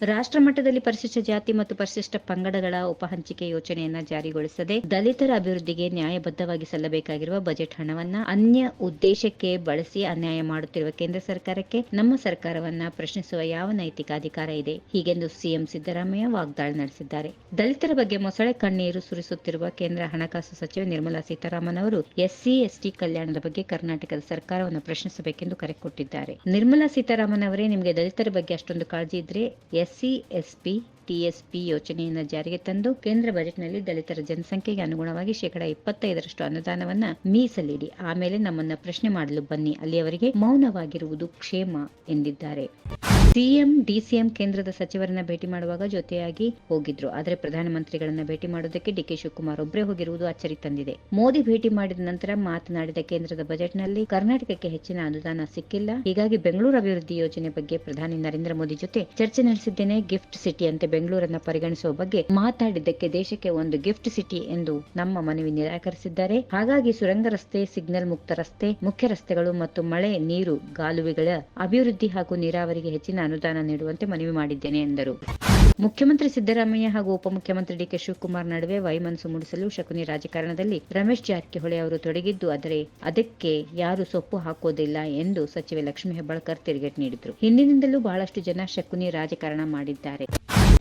ರಾಷ್ಟ್ರ ಮಟ್ಟದಲ್ಲಿ ಪರಿಶಿಷ್ಟ ಜಾತಿ ಮತ್ತು ಪರಿಶಿಷ್ಟ ಪಂಗಡಗಳ ಉಪಹಂಚಿಕೆ ಯೋಜನೆಯನ್ನ ಜಾರಿಗೊಳಿಸದೆ ದಲಿತರ ಅಭಿವೃದ್ಧಿಗೆ ನ್ಯಾಯಬದ್ಧವಾಗಿ ಸಲ್ಲಬೇಕಾಗಿರುವ ಬಜೆಟ್ ಹಣವನ್ನ ಅನ್ಯ ಉದ್ದೇಶಕ್ಕೆ ಬಳಸಿ ಅನ್ಯಾಯ ಮಾಡುತ್ತಿರುವ ಕೇಂದ್ರ ಸರ್ಕಾರಕ್ಕೆ ನಮ್ಮ ಸರ್ಕಾರವನ್ನ ಪ್ರಶ್ನಿಸುವ ಯಾವ ನೈತಿಕ ಅಧಿಕಾರ ಇದೆ? ಹೀಗೆಂದು ಸಿಎಂ ಸಿದ್ದರಾಮಯ್ಯ ವಾಗ್ದಾಳಿ ನಡೆಸಿದ್ದಾರೆ. ದಲಿತರ ಬಗ್ಗೆ ಮೊಸಳೆ ಕಣ್ಣೀರು ಸುರಿಸುತ್ತಿರುವ ಕೇಂದ್ರ ಹಣಕಾಸು ಸಚಿವೆ ನಿರ್ಮಲಾ ಸೀತಾರಾಮನ್ ಅವರು ಎಸ್ಸಿ, ಎಸ್ಟಿ ಕಲ್ಯಾಣದ ಬಗ್ಗೆ ಕರ್ನಾಟಕದ ಸರ್ಕಾರವನ್ನು ಪ್ರಶ್ನಿಸಬೇಕೆಂದು ಕರೆ ಕೊಟ್ಟಿದ್ದಾರೆ. ನಿರ್ಮಲಾ ಸೀತಾರಾಮನ್ ಅವರೇ ನಿಮಗೆ ದಲಿತರ ಬಗ್ಗೆ ಅಷ್ಟೊಂದು ಕಾಳಜಿ ಇದ್ರೆ ಎಸ್ಸಿ ಎಸ್ಪಿ ಟಿಎಸ್ಪಿ ಯೋಜನೆಯನ್ನು ಜಾರಿಗೆ ತಂದು ಕೇಂದ್ರ ಬಜೆಟ್ನಲ್ಲಿ ದಲಿತರ ಜನಸಂಖ್ಯೆಗೆ ಅನುಗುಣವಾಗಿ ಶೇಕಡಾ ಇಪ್ಪತ್ತೈದರಷ್ಟು ಅನುದಾನವನ್ನ ಮೀಸಲಿಡಿ. ಆಮೇಲೆ ನಮ್ಮನ್ನ ಪ್ರಶ್ನೆ ಮಾಡಲು ಬನ್ನಿ. ಅಲ್ಲಿಯವರೆಗೆ ಮೌನವಾಗಿರುವುದು ಕ್ಷೇಮ ಎಂದಿದ್ದಾರೆ. ಸಿಎಂ ಡಿಸಿಎಂ ಕೇಂದ್ರದ ಸಚಿವರನ್ನ ಭೇಟಿ ಮಾಡುವಾಗ ಜೊತೆಯಾಗಿ ಹೋಗಿದ್ರು. ಆದರೆ ಪ್ರಧಾನಮಂತ್ರಿಗಳನ್ನ ಭೇಟಿ ಮಾಡೋದಕ್ಕೆ ಡಿಕೆ ಶಿವಕುಮಾರ್ ಒಬ್ಬರೇ ಹೋಗಿರುವುದು ಅಚ್ಚರಿ ತಂದಿದೆ. ಮೋದಿ ಭೇಟಿ ಮಾಡಿದ ನಂತರ ಮಾತನಾಡಿದ ಕೇಂದ್ರದ ಬಜೆಟ್ನಲ್ಲಿ ಕರ್ನಾಟಕಕ್ಕೆ ಹೆಚ್ಚಿನ ಅನುದಾನ ಸಿಕ್ಕಿಲ್ಲ. ಹೀಗಾಗಿ ಬೆಂಗಳೂರು ಅಭಿವೃದ್ಧಿ ಯೋಜನೆ ಬಗ್ಗೆ ಪ್ರಧಾನಿ ನರೇಂದ್ರ ಮೋದಿ ಜೊತೆ ಚರ್ಚೆ ನಡೆಸಿದ್ದೇನೆ. ಗಿಫ್ಟ್ ಸಿಟಿ ಅಂತೆ ಬೆಂಗಳೂರನ್ನ ಪರಿಗಣಿಸುವ ಬಗ್ಗೆ ಮಾತಾಡಿದ್ದಕ್ಕೆ ದೇಶಕ್ಕೆ ಒಂದು ಗಿಫ್ಟ್ ಸಿಟಿ ಎಂದು ನಮ್ಮ ಮನವಿ ನಿರಾಕರಿಸಿದ್ದಾರೆ. ಹಾಗಾಗಿ ಸುರಂಗ ರಸ್ತೆ, ಸಿಗ್ನಲ್ ಮುಕ್ತ ರಸ್ತೆ, ಮುಖ್ಯ ರಸ್ತೆಗಳು ಮತ್ತು ಮಳೆ, ನೀರು, ಗಾಲುವೆಗಳ ಅಭಿವೃದ್ಧಿ ಹಾಗೂ ನೀರಾವರಿಗೆ ಹೆಚ್ಚಿನ ಅನುದಾನ ನೀಡುವಂತೆ ಮನವಿ ಮಾಡಿದ್ದೇನೆ ಎಂದರು. ಮುಖ್ಯಮಂತ್ರಿ ಸಿದ್ದರಾಮಯ್ಯ ಹಾಗೂ ಉಪಮುಖ್ಯಮಂತ್ರಿ ಡಿಕೆ ಶಿವಕುಮಾರ್ ನಡುವೆ ವೈಮನಸ್ಸು ಮೂಡಿಸಲು ಶಕುನಿ ರಾಜಕಾರಣದಲ್ಲಿ ರಮೇಶ್ ಜಾರಕಿಹೊಳಿ ಅವರು ತೊಡಗಿದ್ದು, ಆದರೆ ಅದಕ್ಕೆ ಯಾರು ಸೊಪ್ಪು ಹಾಕೋದಿಲ್ಲ ಎಂದು ಸಚಿವೆ ಲಕ್ಷ್ಮೀ ಹೆಬ್ಬಾಳ್ಕರ್ ತಿರುಗೇಟು ನೀಡಿದರು. ಹಿಂದಿನಿಂದಲೂ ಬಹಳಷ್ಟು ಜನ ಶಕುನಿ ರಾಜಕಾರಣ ಮಾಡಿದ್ದಾರೆ.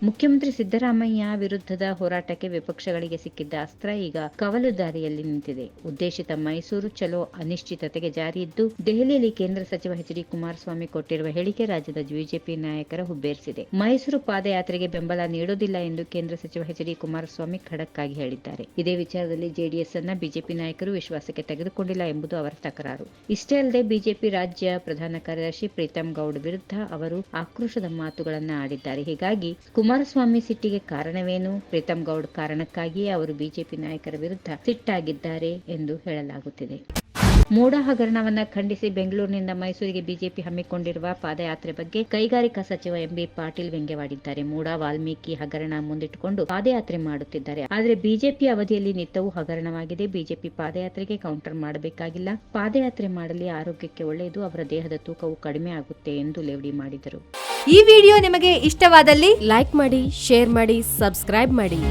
ಮುಖ್ಯಮಂತ್ರಿ ಸಿದ್ದರಾಮಯ್ಯ ವಿರುದ್ಧದ ಹೋರಾಟಕ್ಕೆ ವಿಪಕ್ಷಗಳಿಗೆ ಸಿಕ್ಕಿದ್ದ ಅಸ್ತ್ರ ಈಗ ಕವಲು ದಾರಿಯಲ್ಲಿ ನಿಂತಿದೆ. ಉದ್ದೇಶಿತ ಮೈಸೂರು ಚಲೋ ಅನಿಶ್ಚಿತತೆಗೆ ಜಾರಿಯಿದ್ದು, ದೆಹಲಿಯಲ್ಲಿ ಕೇಂದ್ರ ಸಚಿವ ಎಚ್ ಡಿ ಕುಮಾರಸ್ವಾಮಿ ಕೊಟ್ಟಿರುವ ಹೇಳಿಕೆ ರಾಜ್ಯದ ಬಿಜೆಪಿ ನಾಯಕರ ಹುಬ್ಬೇರಿಸಿದೆ. ಮೈಸೂರು ಪಾದಯಾತ್ರೆಗೆ ಬೆಂಬಲ ನೀಡುವುದಿಲ್ಲ ಎಂದು ಕೇಂದ್ರ ಸಚಿವ ಎಚ್ ಡಿ ಕುಮಾರಸ್ವಾಮಿ ಖಡಕ್ ಆಗಿ ಹೇಳಿದ್ದಾರೆ. ಇದೇ ವಿಚಾರದಲ್ಲಿ ಜೆಡಿಎಸ್ ಅನ್ನ ಬಿಜೆಪಿ ನಾಯಕರು ವಿಶ್ವಾಸಕ್ಕೆ ತೆಗೆದುಕೊಂಡಿಲ್ಲ ಎಂಬುದು ಅವರ ತಕರಾರು. ಇಷ್ಟೇ ಅಲ್ಲದೆ ಬಿಜೆಪಿ ರಾಜ್ಯ ಪ್ರಧಾನ ಕಾರ್ಯದರ್ಶಿ ಪ್ರೀತಂ ಗೌಡ್ ವಿರುದ್ಧ ಅವರು ಆಕ್ರೋಶದ ಮಾತುಗಳನ್ನು ಆಡಿದ್ದಾರೆ. ಹೀಗಾಗಿ ಕುಮಾರಸ್ವಾಮಿ ಸಿಟ್ಟಿಗೆ ಕಾರಣವೇನು? ಪ್ರೀತಂ ಗೌಡ್ ಕಾರಣಕ್ಕಾಗಿಯೇ ಅವರು ಬಿಜೆಪಿ ನಾಯಕರ ವಿರುದ್ಧ ಸಿಟ್ಟಾಗಿದ್ದಾರೆ ಎಂದು ಹೇಳಲಾಗುತ್ತಿದೆ. ಮೂಡ ಹಗರಣವನ್ನ ಖಂಡಿಸಿ ಬೆಂಗಳೂರಿನಿಂದ ಮೈಸೂರಿಗೆ ಬಿಜೆಪಿ ಹಮ್ಮಿಕೊಂಡಿರುವ ಪಾದಯಾತ್ರೆ ಬಗ್ಗೆ ಕೈಗಾರಿಕಾ ಸಚಿವ ಎಂಬಿ ಪಾಟೀಲ್ ವ್ಯಂಗ್ಯವಾಡಿದ್ದಾರೆ. ಮೋಡ, ವಾಲ್ಮೀಕಿ ಹಗರಣ ಮುಂದಿಟ್ಟುಕೊಂಡು ಪಾದಯಾತ್ರೆ ಮಾಡುತ್ತಿದ್ದಾರೆ. ಆದರೆ ಬಿಜೆಪಿ ಅವಧಿಯಲ್ಲಿ ನಿತ್ಯವೂ ಹಗರಣವಾಗಿದೆ. ಬಿಜೆಪಿ ಪಾದಯಾತ್ರೆಗೆ ಕೌಂಟರ್ ಮಾಡಬೇಕಾಗಿಲ್ಲ. ಪಾದಯಾತ್ರೆ ಮಾಡಲಿ, ಆರೋಗ್ಯಕ್ಕೆ ಒಳ್ಳೆಯದು, ಅವರ ದೇಹದ ತೂಕವು ಕಡಿಮೆ ಆಗುತ್ತೆ ಎಂದು ಲೇವಡಿ ಮಾಡಿದರು. ಈ ವಿಡಿಯೋ ನಿಮಗೆ ಇಷ್ಟವಾದಲ್ಲಿ ಲೈಕ್ ಮಾಡಿ, ಶೇರ್ ಮಾಡಿ, ಸಬ್ಸ್ಕ್ರೈಬ್ ಮಾಡಿ.